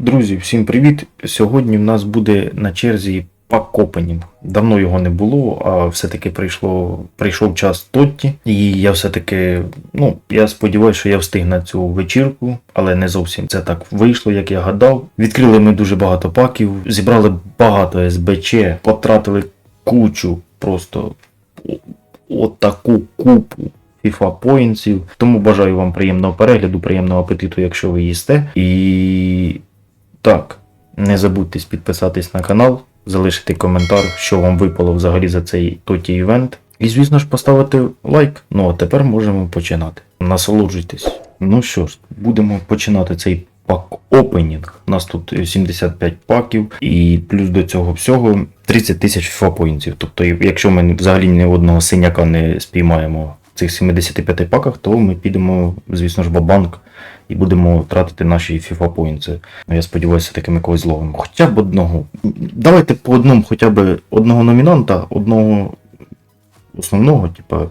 Друзі, всім привіт! Сьогодні в нас буде на черзі пак опенінг. Давно його не було, а все-таки прийшло, прийшов час Тотті. І я все-таки, ну, я сподіваюся, що я встиг на цю вечірку, але не зовсім це так вийшло, як я гадав. Відкрили ми дуже багато паків, зібрали багато СБЧ, потратили кучу просто отаку купу. FIFA поінтів. Тому бажаю вам приємного перегляду, приємного апетиту, якщо ви їсте. І так, не забудьте підписатись на канал, залишити коментар, що вам випало взагалі за цей тоті івент. І, звісно ж, поставити лайк. Ну а тепер можемо починати. Насолоджуйтесь. Ну що ж, будемо починати цей пак опенінг. У нас тут 75 паків, і плюс до цього всього 30 тисяч фапоінців. Тобто, якщо ми взагалі ні одного синяка не спіймаємо цих 75 паках, то ми підемо, звісно ж, в банк і будемо тратити наші FIFA поінти. Я сподіваюся, таки ми когось зловимо. Хоча б одного. Давайте по одному хоча б одного номінанта, одного основного, типа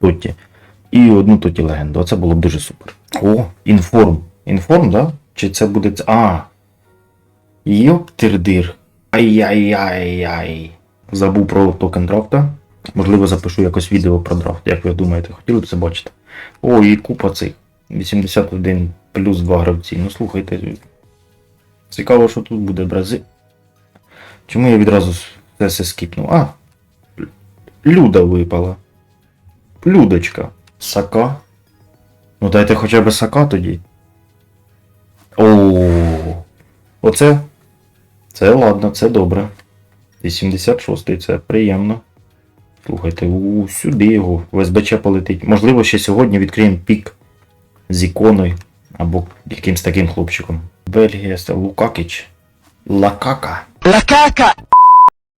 Тоті, і одну Тоті легенду. Оце було б дуже супер. О, інформ. Інформ, да? Чи це буде. А. Йоптирдир. Ай-яй-яй-яй. Забув про токен драфта. Можливо, запишу якось відео про драфт, як ви думаєте, хотіли б це бачити? О, і купа цих. 81 плюс 2 гравці. Ну слухайте. Цікаво, що тут буде Бразиль. Чому я відразу все це скіпнув? А. Люда випала. Людочка. Сака. Ну дайте хоча б сака тоді. О. Оце. Це ладно, це добре. 86-й, це приємно. Слухайте, у, сюди його, в СБЧ полетить. Можливо, ще сьогодні відкриємо пік з іконою або якимсь таким хлопчиком. Бельгія, це Лукакіч. Лакака. Лакака!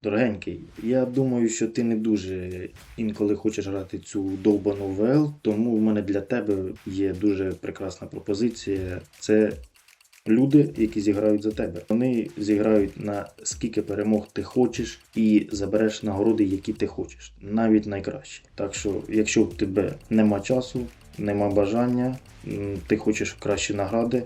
Дорогенький, я думаю, що ти не дуже інколи хочеш грати цю довбану ВЛ, тому в мене для тебе є дуже прекрасна пропозиція. Це люди, які зіграють за тебе. Вони зіграють на скільки перемог ти хочеш і забереш нагороди, які ти хочеш, навіть найкращі. Так що, якщо в тебе нема часу, нема бажання, ти хочеш кращі награди,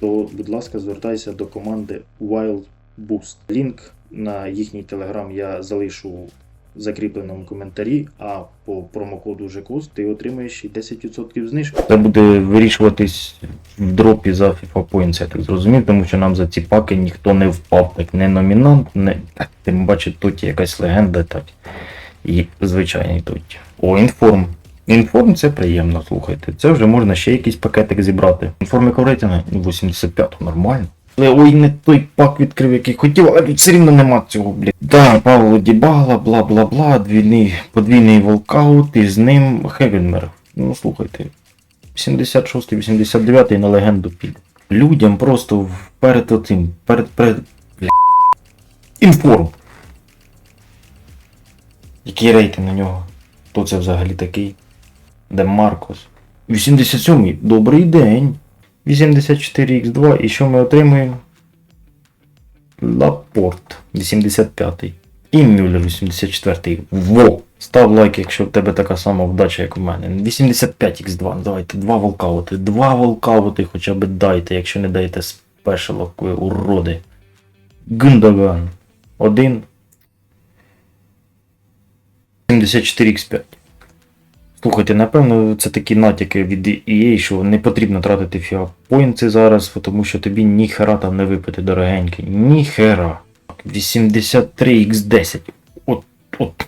то, будь ласка, звертайся до команди Wild Boost. Лінк на їхній телеграм я залишу закріпленому коментарі, а по промокоду ЖКУС ти отримаєш й 10% знижки. Це буде вирішуватись в дропі за FIFA Points, я так зрозумів, тому що нам за ці паки ніхто не впав, так не номінант, не тим бачить, тут якась легенда, так. І звичайний тут. О, інформ. Інформ це приємно, слухайте. Це вже можна ще якийсь пакетик зібрати. Інформ рейтинга 85 нормально. Ой, не той пак відкрив, який хотів, але тут все рівно нема цього, блядь. Да, Павло Дібала, бла бла бла, двійний, подвійний волкаут, і з ним Хевенмер. Ну слухайте. 76 89 на легенду піде. Людям просто перед отим, перед перед. Бля. Інформ. Який рейтинг на нього? Хто це взагалі такий? Де Маркос? 87-й. Добрий день. 84х2. І що ми отримуємо? Лапорт 85-й. І Мюллер 84-й. Во! Став лайк, якщо в тебе така сама вдача, як у мене. 85х2. Давайте два волкаути. Два волкаути хоча б дайте, якщо не даєте спешалок, уроди. Гундаган. Один. 74х5. Слухайте, напевно, це такі натяки від EA, що не потрібно тратити фіапоінти зараз, тому що тобі ніхера там не випити дорогенький. Ніхера. 83x10. От, от.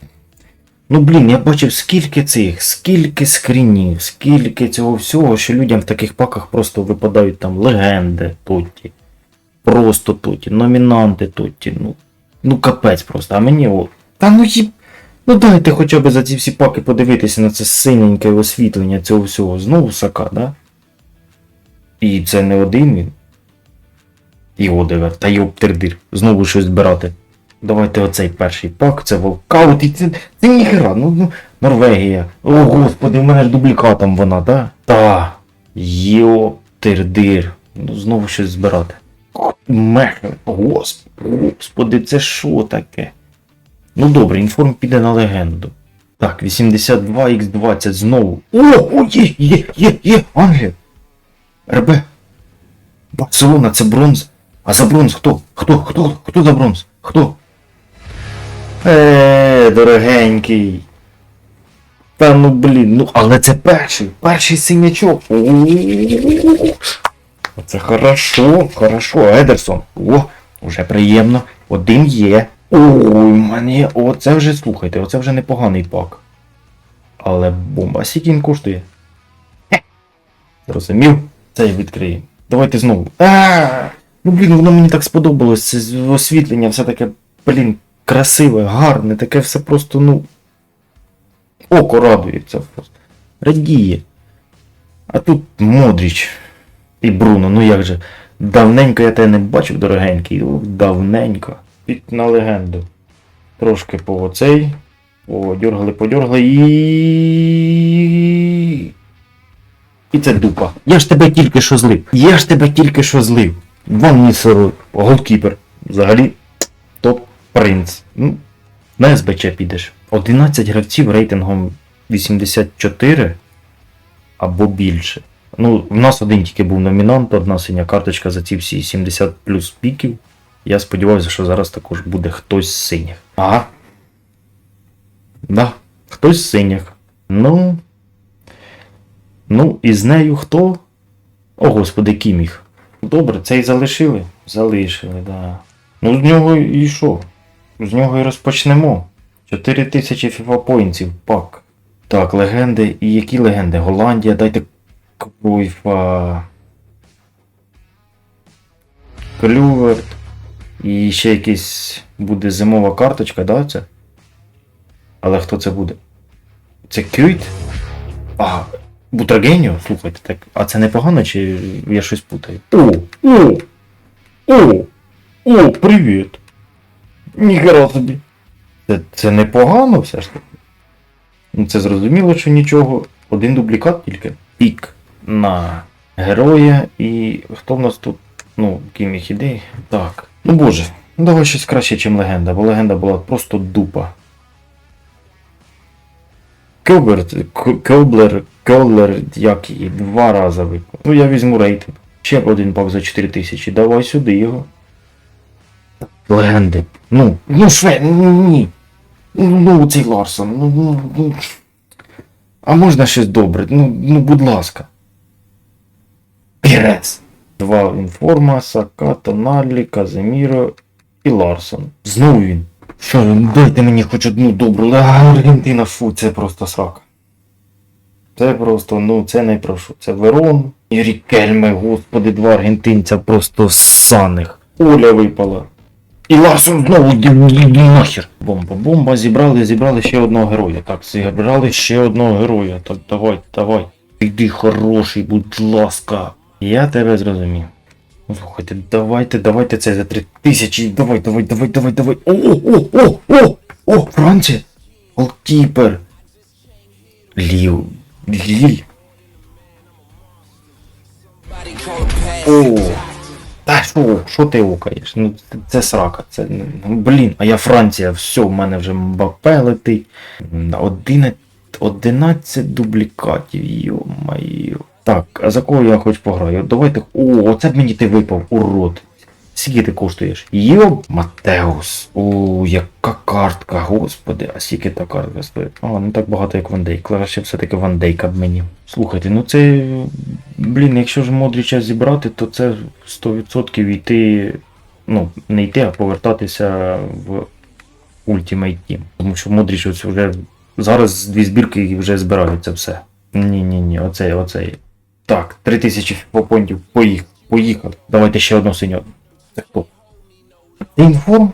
Ну блін, я бачив скільки цих, скільки скрінів, скільки цього всього, що людям в таких паках просто випадають там легенди Тотті. Просто Тотті, номінанти Тотті. Ну, ну капець просто. А мені о. Та ну їб. Ну дайте хоча б за ці всі паки подивитися на це синеньке освітлення цього всього. Знову сака, да? І це не один він. І Одевер, та йоптердир. Знову щось збирати. Давайте оцей перший пак, це волкаут, і це, це ніхера, ну, ну, Норвегія. О, господи, в мене ж дублікатом вона, да? Та. Йоптердир. Ну, знову щось збирати. Мех, господи, це що таке? Ну добре, інформ піде на легенду. Так, 82х20 знову. О, о, є, є, є, є, Англія. РБ. Барселона, це бронза. А за бронз хто? Хто? Хто? Хто за бронз? Хто? Е, дорогенький. Та ну блін, ну але це перший, перший синячок. Це хорошо, хорошо, Едерсон. О, вже приємно. Один є. Ой, мені, оце вже слухайте, оце вже непоганий пак. Але бомба, скільки він коштує? Хе. Зрозумів? Це я відкрию. Давайте знову. Ну блін, воно мені так сподобалось. Це освітлення, все таке, блін, красиве, гарне, таке все просто, ну. Око радується просто. Радіє. А тут Модріч і Бруно, ну як же. Давненько я тебе не бачив, дорогенький. Давненько. Під на легенду. Трошки по оцей. Подергали, подергали і. І це дупа. Я ж тебе тільки що злив. Я ж тебе тільки що злив. Вон голкіпер. Взагалі топ принц. Ну, на СБЧ підеш. 11 гравців рейтингом 84 або більше. Ну, в нас один тільки був номінант, одна синя карточка за ці всі 70 плюс піків. Я сподіваюся, що зараз також буде хтось з синіх. Ага. Да, хтось з синіх. Ну. Ну, і з нею хто? О, господи, Кіміх. Добре, цей залишили? Залишили, да. Ну, з нього і що? З нього і розпочнемо. 4000 FIFA поінців, пак. Так, легенди. І які легенди? Голландія, дайте Кройфа. Клюверт. І ще якийсь буде зимова карточка, да, це? Але хто це буде? Це Кюйт? А, Бутрагеніо? Слухайте, так. А це непогано, чи я щось путаю? О! О! О! О, привіт! Ніхера собі. Це, це непогано все ж таки. Ну це зрозуміло, що нічого. Один дублікат тільки. Пік на героя. І хто в нас тут? Ну, ким їх іде? Так. Ну боже, ну давай щось краще, ніж легенда, бо легенда була просто дупа. Килберт, К- Килблер, Келлер, як і два рази випав. Ну я візьму рейтинг. Ще один пак за 4000. Давай сюди його. Легенди. Ну, ну шве, ні. Ну, ну цей Ларсон, ну, ну, ну. А можна щось добре? Ну, ну будь ласка. Пірес. Два інформа, Сака, Тоналі, Казиміро і Ларсон. Знову він. Що, ну, дайте мені хоч одну добру, Аргентина, фу, це просто срака. Це просто, ну, це не прошу. Це Верон і Рікельме, господи, два аргентинця просто ссаних. Оля випала. І Ларсон знову йди нахер. Бомба, бомба, зібрали, зібрали ще одного героя. Так, зібрали ще одного героя. Так, давай, давай. Йди хороший, будь ласка. Я тебе зрозумів. Ну, Слухайте, давайте, давайте це за три тисячі. Давай, давай, давай, давай, давай. О, о, о, о, о, Франція. Голкіпер. Лів. Ліль. О. Та що, що ти окаєш? Ну це, це срака. Це, ну, блін, а я Франція, все, в мене вже Мбапе летить. 11, 11 дублікатів, йо-моє. Так, а за кого я хоч пограю? Давайте. О, оце б мені ти випав, урод. Скільки ти коштуєш? Йоп, Матеус. О, яка картка, господи, а скільки та картка стоїть? А, не так багато, як Ван Дейк. Краще все-таки Ван Дейка б мені. Слухайте, ну це. Блін, якщо ж Модріча зібрати, то це 100% йти. Ну, не йти, а повертатися в Ultimate Team. Тому що Модріч ось вже. Зараз дві збірки і вже збираються все. Ні-ні-ні, оцей, оцей. Так, 3000 фіпопонтів, поїхав, поїхав. Давайте ще одну синю. Це хто? Інформ?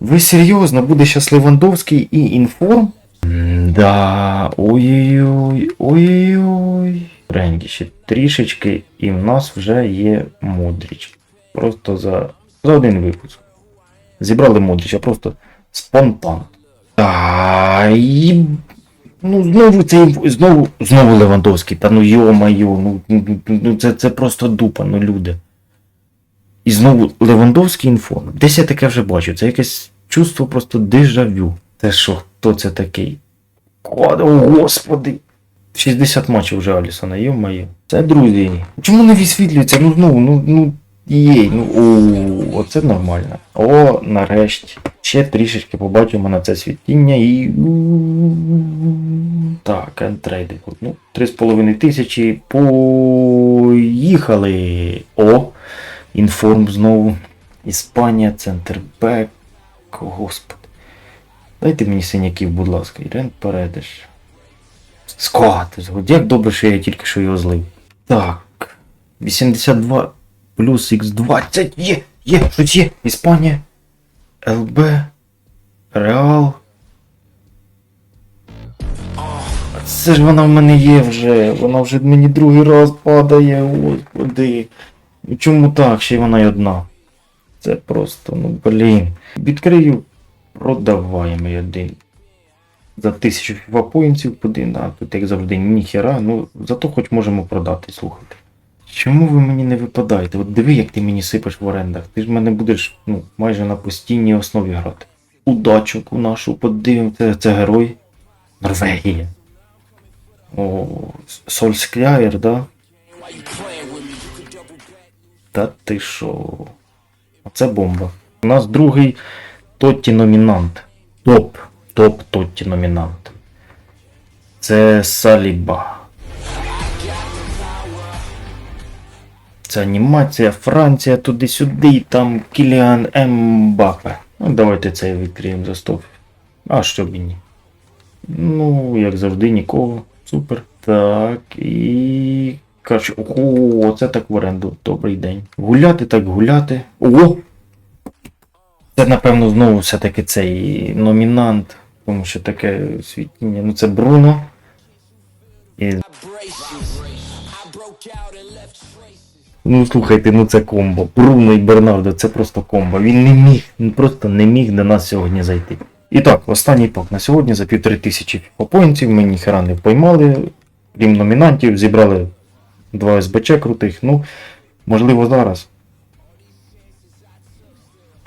Ви серйозно? Буде щас Левандовський і інформ? Да, ой-ой-ой, ой-ой-ой. Ренгі, ще трішечки, і в нас вже є Модріч. Просто за, за один випуск. Зібрали Модріча, просто спонтан. Та. Ну, знову це знову, знову Левандовський, та ну йо-майо, ну, ну, ну, ну це, це просто дупа, ну люди. І знову Левандовський інфо. Десь я таке вже бачу. Це якесь чувство просто дежавю. Це що, хто це такий? О, господи. 60 матчів вже Алісона, йо-моє. Це друзі. Чому не висвітлюється? Ну знову, ну, ну, Єй, ну оце нормально. О, нарешті. Ще трішечки побачимо на це світіння і. Так, untradeable. Ну, 3,5 тисячі. Поїхали. О! Інформ знову. Іспанія, центр Бек. Господи. Дайте мені синяків, будь ласка, Ірен Передиш. Скот, як добре, що я тільки що його злив. Так. 82 плюс Х20. Є! Є! Щось є! Іспанія. ЛБ. Реал. Це ж вона в мене є вже. Вона вже мені другий раз падає. Господи. Ну Чому так? Ще й вона й одна. Це просто, ну блін. Відкрию. Продаваємо один. За тисячу фіфапоїнців один, а тут як завжди ніхера, ну зато хоч можемо продати, слухайте. Чому ви мені не випадаєте? От диви, як ти мені сипеш в орендах. Ти ж мене будеш ну, майже на постійній основі грати. Удачку нашу подивимося, це герой. Норвегія. О, Сольскляєр, да? Та ти шо? Оце бомба. У нас другий Тотті номінант. Топ. Топ Тотті номінант. Це Саліба. Це анімація, Франція, туди-сюди, там Кіліан Ембапе. Ну, давайте це відкриємо за 100. А що б і ні. Ну, як завжди, нікого. Супер. Так, і. Коротше, о, це так в оренду. Добрий день. Гуляти так гуляти. О! Це, напевно, знову все-таки цей номінант. Тому що таке світіння. Ну це Бруно. І Ну слухайте, ну це комбо. Бруно і Бернардо, це просто комбо. Він не міг, він просто не міг до нас сьогодні зайти. І так, останній пак на сьогодні за півтори тисячі попоінців ми ніхера не поймали. Крім номінантів, зібрали два СБЧ крутих. Ну, можливо, зараз.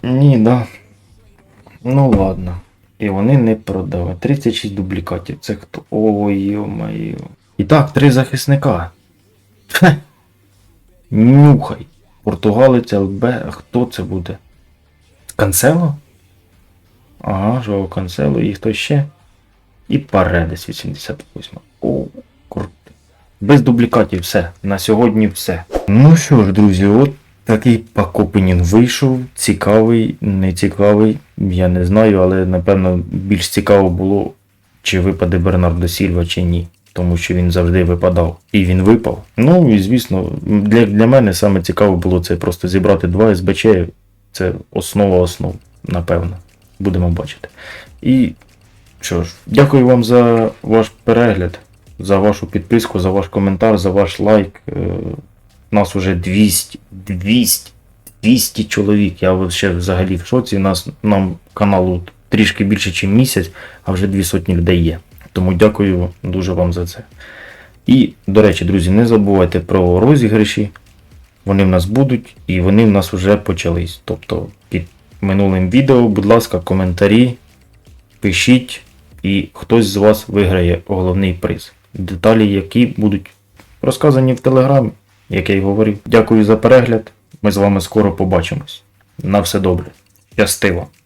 Ні, да. Ну ладно. І вони не продали. 36 дублікатів. Це хто? Ой, йо-моє. І так, три захисника. Нюхай. Португалець ЛБ. А хто це буде? Канцело? Ага, Жоу Канцело і хто ще? І Паредес 88. О, круто. Без дублікатів все. На сьогодні все. Ну що ж, друзі, от такий пакопенінг вийшов. Цікавий, не цікавий. Я не знаю, але напевно більш цікаво було, чи випаде Бернардо Сільва, чи ні. Тому що він завжди випадав. І він випав. Ну і звісно, для, для мене саме цікаво було це просто зібрати два СБЧ. Це основа основ, напевно. Будемо бачити. І що ж, дякую вам за ваш перегляд, за вашу підписку, за ваш коментар, за ваш лайк. Е, Нас уже 200, 200, 200 чоловік. Я ще взагалі в шоці. Нас нам каналу трішки більше, ніж місяць, а вже дві сотні людей є. Тому дякую дуже вам за це. І, до речі, друзі, не забувайте про розіграші. Вони в нас будуть і вони в нас вже почались. Тобто під минулим відео, будь ласка, коментарі, пишіть, і хтось з вас виграє головний приз. Деталі, які будуть розказані в телеграмі, як я й говорив. Дякую за перегляд. Ми з вами скоро побачимось. На все добре. Щастиво!